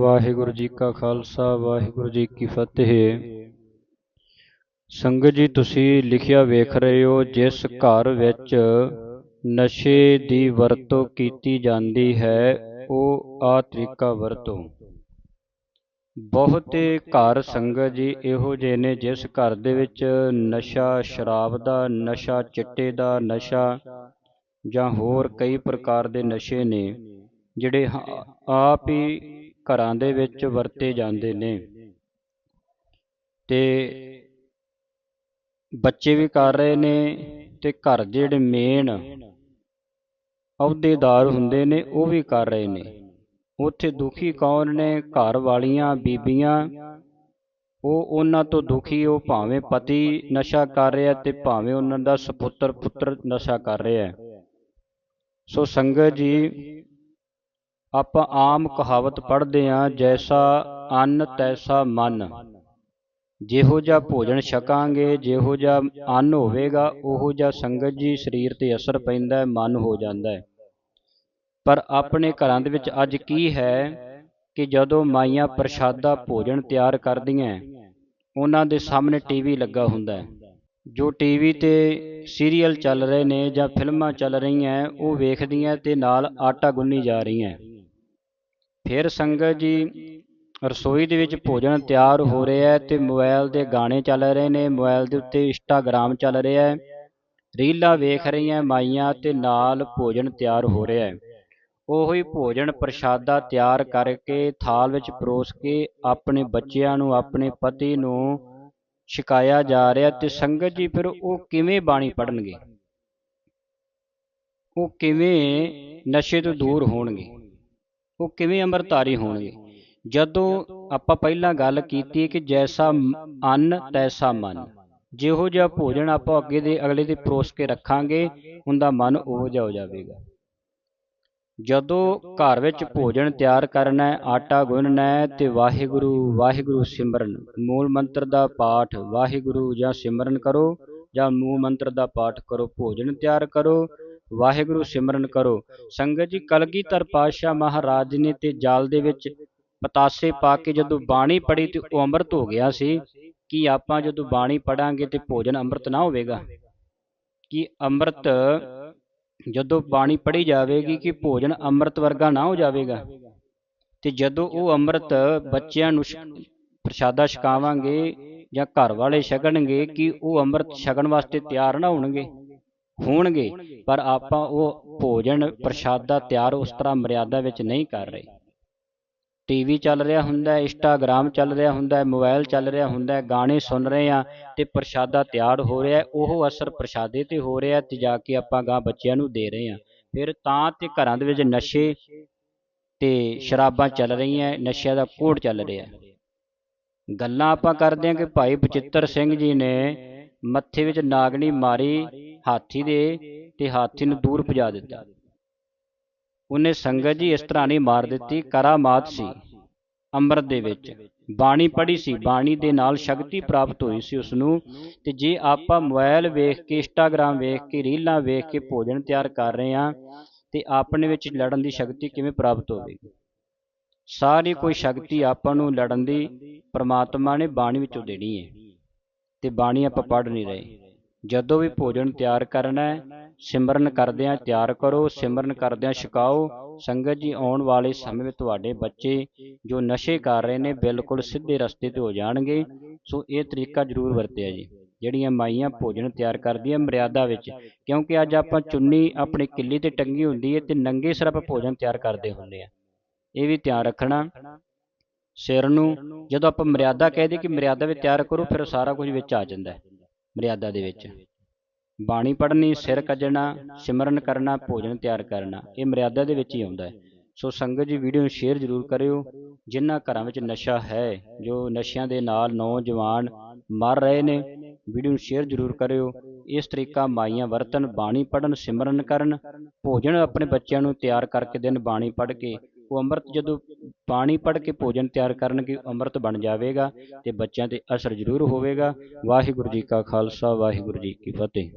ਵਾਹਿਗੁਰੂ ਜੀ ਕਾ ਖਾਲਸਾ, ਵਾਹਿਗੁਰੂ ਜੀ ਕੀ ਫਤਿਹ। ਸੰਗਤ ਜੀ, ਤੁਸੀਂ ਲਿਖਿਆ ਵੇਖ ਰਹੇ ਹੋ, ਜਿਸ ਘਰ ਵਿੱਚ ਨਸ਼ੇ ਦੀ ਵਰਤੋਂ ਕੀਤੀ ਜਾਂਦੀ ਹੈ, ਉਹ ਆ ਤਰੀਕਾ ਵਰਤੋਂ। ਬਹੁਤੇ ਘਰ ਸੰਗਤ ਜੀ, ਇਹੋ ਜਿਹੇ ਨੇ ਜਿਸ ਘਰ ਦੇ ਵਿੱਚ ਨਸ਼ਾ, ਸ਼ਰਾਬ ਦਾ ਨਸ਼ਾ, ਚਿੱਟੇ ਦਾ ਨਸ਼ਾ, ਜਾਂ ਹੋਰ ਕਈ ਪ੍ਰਕਾਰ ਦੇ ਨਸ਼ੇ ਨੇ, ਜਿਹੜੇ ਆਪ ਹੀ ਘਰਾਂ ਦੇ ਵਿੱਚ ਵਰਤੇ ਜਾਂਦੇ ਨੇ। ਤੇ ਬੱਚੇ ਵੀ ਕਰ ਰਹੇ ਨੇ ਤੇ ਘਰ ਦੇ ਜਿਹੜੇ ਮੇਨ ਅਹੁਦੇਦਾਰ ਹੁੰਦੇ ਨੇ ਉਹ ਵੀ ਕਰ ਰਹੇ ਨੇ। ਉੱਥੇ ਦੁਖੀ ਕੌਣ ਨੇ? ਘਰ ਵਾਲੀਆਂ ਬੀਬੀਆਂ। ਉਹ ਉਹਨਾਂ ਤੋਂ ਦੁਖੀ ਉਹ ਭਾਵੇਂ ਪਤੀ ਨਸ਼ਾ ਕਰ ਰਿਹਾ ਤੇ ਭਾਵੇਂ ਉਹਨਾਂ ਦਾ ਸੁਪੁੱਤਰ ਪੁੱਤਰ ਨਸ਼ਾ ਕਰ ਰਿਹਾ। ਸੋ ਸੰਗਤ ਜੀ ਆਪਾਂ ਆਮ ਕਹਾਵਤ ਪੜ੍ਹਦੇ ਹਾਂ, ਜੈਸਾ ਅੰਨ, ਤੈਸਾ ਮਨ। ਜਿਹੋ ਜਿਹਾ ਭੋਜਨ ਛਕਾਂਗੇ, ਜਿਹੋ ਜਿਹਾ ਅੰਨ ਹੋਵੇਗਾ, ਉਹੋ ਜਿਹਾ ਸੰਗਤ ਜੀ ਸਰੀਰ ਤੇ ਅਸਰ ਪੈਂਦਾ ਹੈ, ਮਨ ਹੋ ਜਾਂਦਾ ਹੈ। ਪਰ ਆਪਣੇ ਘਰਾਂ ਦੇ ਵਿੱਚ ਅੱਜ ਕੀ ਹੈ ਕਿ ਜਦੋਂ ਮਾਈਆਂ ਪ੍ਰਸ਼ਾਦਾ ਭੋਜਨ ਤਿਆਰ ਕਰਦੀਆਂ, ਉਹਨਾਂ ਦੇ ਸਾਹਮਣੇ ਟੀਵੀ ਲੱਗਾ ਹੁੰਦਾ ਹੈ। ਜੋ ਟੀਵੀ ਤੇ ਸੀਰੀਅਲ ਚੱਲ ਰਹੇ ਨੇ ਜਾਂ ਫਿਲਮਾਂ ਚੱਲ ਰਹੀਆਂ, ਉਹ ਵੇਖਦੀਆਂ ਤੇ ਨਾਲ ਆਟਾ ਗੁੰਨੀ ਜਾ ਰਹੀਆਂ। ਫਿਰ ਸੰਗਤ ਜੀ ਰਸੋਈ ਦੇ ਵਿੱਚ ਭੋਜਨ ਤਿਆਰ ਹੋ ਰਿਹਾ ਹੈ ਤੇ ਮੋਬਾਈਲ ਦੇ ਗਾਣੇ ਚੱਲ ਰਹੇ ਨੇ। ਮੋਬਾਈਲ ਦੇ ਉੱਤੇ ਇੰਸਟਾਗ੍ਰਾਮ ਚੱਲ ਰਿਹਾ ਹੈ। ਰੀਲਾਂ ਵੇਖ ਰਹੀਆਂ ਮਾਈਆਂ ਤੇ ਨਾਲ ਭੋਜਨ ਤਿਆਰ ਹੋ ਰਿਹਾ ਹੈ। ਉਹੋ ਹੀ ਭੋਜਨ ਪ੍ਰਸ਼ਾਦਾ ਤਿਆਰ ਕਰਕੇ ਥਾਲ ਵਿੱਚ ਪਰੋਸ ਕੇ ਆਪਣੇ ਬੱਚਿਆਂ ਨੂੰ, ਆਪਣੇ ਪਤੀ ਨੂੰ ਛਕਾਇਆ ਜਾ ਰਿਹਾ ਤੇ ਸੰਗਤ ਜੀ ਫਿਰ ਉਹ ਕਿਵੇਂ ਬਾਣੀ ਪੜਨਗੇ ਉਹ ਕਿਵੇਂ ਨਸ਼ੇ ਤੋਂ ਦੂਰ ਹੋਣਗੇ? ਉਹ ਕਿਵੇਂ ਅੰਮ੍ਰਿਤਧਾਰੀ ਹੋਣਗੇ? ਜਦੋਂ ਆਪਾਂ ਪਹਿਲਾਂ ਗੱਲ ਕੀਤੀ ਕਿ ਜੈਸਾ ਅੰਨ, ਤੈਸਾ ਮਨ। ਜਿਹੋ ਜਿਹਾ ਭੋਜਨ ਆਪਾਂ ਅੱਗੇ ਦੇ ਅਗਲੇ ਦੇ ਪਰੋਸ ਕੇ ਰੱਖਾਂਗੇ, ਉਹਦਾ ਮਨ ਉਹੋ ਜਿਹਾ ਹੋ ਜਾਵੇਗਾ। ਜਦੋਂ ਘਰ ਵਿੱਚ ਭੋਜਨ ਤਿਆਰ ਕਰਨਾ ਹੈ, ਆਟਾ ਗੁੰਨਣਾ ਹੈ ਤੇ ਵਾਹਿਗੁਰੂ ਵਾਹਿਗੁਰੂ ਸਿਮਰਨ, ਮੂਲ ਮੰਤਰ ਦਾ ਪਾਠ ਵਾਹਿਗੁਰੂ ਜਾਂ ਸਿਮਰਨ ਕਰੋ ਜਾਂ ਮੂਲ ਮੰਤਰ ਦਾ ਪਾਠ ਕਰੋ, ਭੋਜਨ ਤਿਆਰ ਕਰੋ ਵਾਹਿਗੁਰੂ ਸਿਮਰਨ ਕਰੋ। ਸੰਗਤ ਜੀ ਕਲਗੀਧਰ ਪਾਤਸ਼ਾਹ ਮਹਾਰਾਜ ਨੇ ਤੇ ਜਾਲ ਦੇ ਵਿੱਚ ਪਤਾਸੇ ਪਾ ਕੇ ਜਦੋਂ ਬਾਣੀ ਪੜੀ ਤੇ ਉਹ ਅੰਮ੍ਰਿਤ ਹੋ ਗਿਆ ਸੀ, ਕਿ ਆਪਾਂ ਜਦੋਂ ਬਾਣੀ ਪੜਾਂਗੇ ਤੇ ਭੋਜਨ ਅੰਮ੍ਰਿਤ ਨਾ ਹੋਵੇਗਾ? ਕਿ ਅੰਮ੍ਰਿਤ ਜਦੋਂ ਬਾਣੀ ਪੜੀ ਜਾਵੇਗੀ ਕਿ ਭੋਜਨ ਅੰਮ੍ਰਿਤ ਵਰਗਾ ਨਾ ਹੋ ਜਾਵੇਗਾ? ਤੇ ਜਦੋਂ ਉਹ ਅੰਮ੍ਰਿਤ ਬੱਚਿਆਂ ਨੂੰ ਪ੍ਰਸ਼ਾਦਾ ਛਕਾਵਾਂਗੇ ਜਾਂ ਘਰ ਵਾਲੇ ਛਕਣਗੇ ਕਿ ਉਹ ਅੰਮ੍ਰਿਤ ਛਕਣ ਵਾਸਤੇ ਤਿਆਰ ਨਾ ਹੋਣਗੇ? ਹੋਣਗੇ, ਪਰ ਆਪਾਂ ਉਹ ਭੋਜਨ ਪ੍ਰਸ਼ਾਦਾ ਤਿਆਰ ਉਸ ਤਰ੍ਹਾਂ ਮਰਿਆਦਾ ਵਿੱਚ ਨਹੀਂ ਕਰ ਰਹੇ। ਟੀਵੀ ਚੱਲ ਰਿਹਾ ਹੁੰਦਾ ਹੈ ਇੰਸਟਾਗ੍ਰਾਮ ਚੱਲ ਰਿਹਾ ਹੁੰਦਾ ਹੈ ਮੋਬਾਈਲ ਚੱਲ ਰਿਹਾ ਹੁੰਦਾ ਹੈ, ਗਾਣੇ ਸੁਣ ਰਹੇ ਆ ਤੇ ਪ੍ਰਸ਼ਾਦਾ ਤਿਆਰ ਹੋ ਰਿਹਾ ਉਹ ਅਸਰ ਪ੍ਰਸ਼ਾਦੇ ਤੇ ਹੋ ਰਿਹਾ ਤੇ ਜਾ ਕੇ ਆਪਾਂ ਗਾਂ ਬੱਚਿਆਂ ਨੂੰ ਦੇ ਰਹੇ ਆ ਫਿਰ ਤਾਂ ਤੇ ਘਰਾਂ ਦੇ ਵਿੱਚ ਨਸ਼ੇ ਤੇ ਸ਼ਰਾਬਾਂ ਚੱਲ ਰਹੀਆਂ ਨਸ਼ਿਆਂ ਦਾ ਕੋੜ ਚੱਲ ਰਿਹਾ ਗੱਲਾਂ ਆਪਾਂ ਕਰਦੇ ਹਾਂ ਕਿ ਭਾਈ ਬਚਿੱਤਰ ਸਿੰਘ ਜੀ ਨੇ ਮੱਥੇ ਵਿੱਚ ਨਾਗਣੀ ਮਾਰੀ ਹਾਥੀ ਦੇ ਤੇ ਹਾਥੀ ਨੂੰ ਦੂਰ ਭਜਾ ਦਿੱਤਾ। ਉਹਨੇ ਸੰਗਤ ਜੀ ਇਸ ਤਰ੍ਹਾਂ ਨਹੀਂ ਮਾਰ ਦਿੱਤੀ ਕਰਾਮਾਤ ਸੀ। ਅੰਮ੍ਰਿਤ ਦੇ ਵਿੱਚ ਬਾਣੀ ਪੜ੍ਹੀ ਸੀ, ਬਾਣੀ ਦੇ ਨਾਲ ਸ਼ਕਤੀ ਪ੍ਰਾਪਤ ਹੋਈ ਸੀ ਉਸ ਨੂੰ ਤੇ ਜੇ ਆਪਾਂ ਮੋਬਾਈਲ ਵੇਖ ਕੇ, ਇੰਸਟਾਗ੍ਰਾਮ ਵੇਖ ਕੇ, ਰੀਲਾਂ ਵੇਖ ਕੇ ਭੋਜਨ ਤਿਆਰ ਕਰ ਰਹੇ ਹਾਂ ਤੇ ਆਪਣੇ ਵਿੱਚ ਲੜਨ ਦੀ ਸ਼ਕਤੀ ਕਿਵੇਂ ਪ੍ਰਾਪਤ ਹੋਵੇਗੀ ਸਾਰੀ ਕੋਈ ਸ਼ਕਤੀ ਆਪਾਂ ਨੂੰ ਲੜਨ ਦੀ ਪ੍ਰਮਾਤਮਾ ਨੇ ਬਾਣੀ ਵਿੱਚੋਂ ਦੇਣੀ ਹੈ ਤੇ ਬਾਣੀ ਆਪਾਂ ਪੜ੍ਹ ਨਹੀਂ ਰਹੇ। ਜਦੋਂ ਵੀ ਭੋਜਨ ਤਿਆਰ ਕਰਨਾ ਹੈ ਸਿਮਰਨ ਕਰਦਿਆਂ ਤਿਆਰ ਕਰੋ ਸਿਮਰਨ ਕਰਦਿਆਂ ਛਕਾਓ। ਸੰਗਤ ਜੀ ਆਉਣ ਵਾਲੇ ਸਮੇਂ ਵਿੱਚ ਤੁਹਾਡੇ ਬੱਚੇ ਜੋ ਨਸ਼ੇ ਕਰ ਰਹੇ ਨੇ ਬਿਲਕੁਲ ਸਿੱਧੇ ਰਸਤੇ ਤੇ ਹੋ ਜਾਣਗੇ। ਸੋ ਇਹ ਤਰੀਕਾ ਜ਼ਰੂਰ ਵਰਤਿਆ ਜੀ। ਜਿਹੜੀਆਂ ਮਾਈਆਂ ਭੋਜਨ ਤਿਆਰ ਕਰਦੀਆਂ ਮਰਿਆਦਾ ਵਿੱਚ ਕਿਉਂਕਿ ਅੱਜ ਆਪਾਂ ਚੁੰਨੀ ਆਪਣੀ ਕਿੱਲੀ ਤੇ ਟੰਗੀ ਹੁੰਦੀ ਹੈ ਤੇ ਨੰਗੇ ਸਿਰ ਆਪਾਂ ਭੋਜਨ ਤਿਆਰ ਕਰਦੇ ਹੁੰਦੇ ਆ। ਇਹ ਵੀ ਧਿਆਨ ਰੱਖਣਾ। ਸਿਰ ਨੂੰ ਜਦੋਂ ਆਪਾਂ ਮਰਿਆਦਾ ਕਹਦੇ ਕਿ ਮਰਿਆਦਾ ਵਿੱਚ ਤਿਆਰ ਕਰੋ ਫਿਰ ਸਾਰਾ ਕੁਝ ਵਿੱਚ ਆ ਜਾਂਦਾ ਹੈ ਮਰਿਆਦਾ ਦੇ ਵਿੱਚ। ਬਾਣੀ ਪੜ੍ਹਨੀ, ਸਿਰ ਕੱਜਣਾ, ਸਿਮਰਨ ਕਰਨਾ, ਭੋਜਨ ਤਿਆਰ ਕਰਨਾ, ਇਹ ਮਰਿਆਦਾ ਦੇ ਵਿੱਚ ਹੀ ਆਉਂਦਾ ਹੈ। ਸੋ ਸੰਗਤ ਜੀ, ਵੀਡੀਓ ਨੂੰ ਸ਼ੇਅਰ ਜ਼ਰੂਰ ਕਰਿਓ। ਜਿਨ੍ਹਾਂ ਘਰਾਂ ਵਿੱਚ ਨਸ਼ਾ ਹੈ, ਜੋ ਨਸ਼ਿਆਂ ਦੇ ਨਾਲ ਨੌਜਵਾਨ ਮਰ ਰਹੇ ਨੇ, ਵੀਡੀਓ ਨੂੰ ਸ਼ੇਅਰ ਜ਼ਰੂਰ ਕਰਿਓ। ਇਸ ਤਰੀਕਾ ਮਾਈਆਂ ਵਰਤਨ, ਬਾਣੀ ਪੜਨ ਸਿਮਰਨ ਕਰਨ, ਭੋਜਨ ਆਪਣੇ ਬੱਚਿਆਂ ਨੂੰ ਤਿਆਰ ਕਰਕੇ ਦੇਣ ਬਾਣੀ ਪੜ੍ਹ ਕੇ, ਉਹ ਅੰਮ੍ਰਿਤ ਜਦੋਂ ਬਾਣੀ ਪੜ੍ਹ ਕੇ ਭੋਜਨ ਤਿਆਰ ਕਰਨਗੇ, ਅੰਮ੍ਰਿਤ ਬਣ ਜਾਵੇਗਾ ਤੇ ਬੱਚਿਆਂ ਤੇ ਅਸਰ ਜ਼ਰੂਰ ਹੋਵੇਗਾ। ਵਾਹਿਗੁਰੂ ਜੀ ਕਾ ਖਾਲਸਾ, ਵਾਹਿਗੁਰੂ ਜੀ ਕੀ ਫਤਿਹ।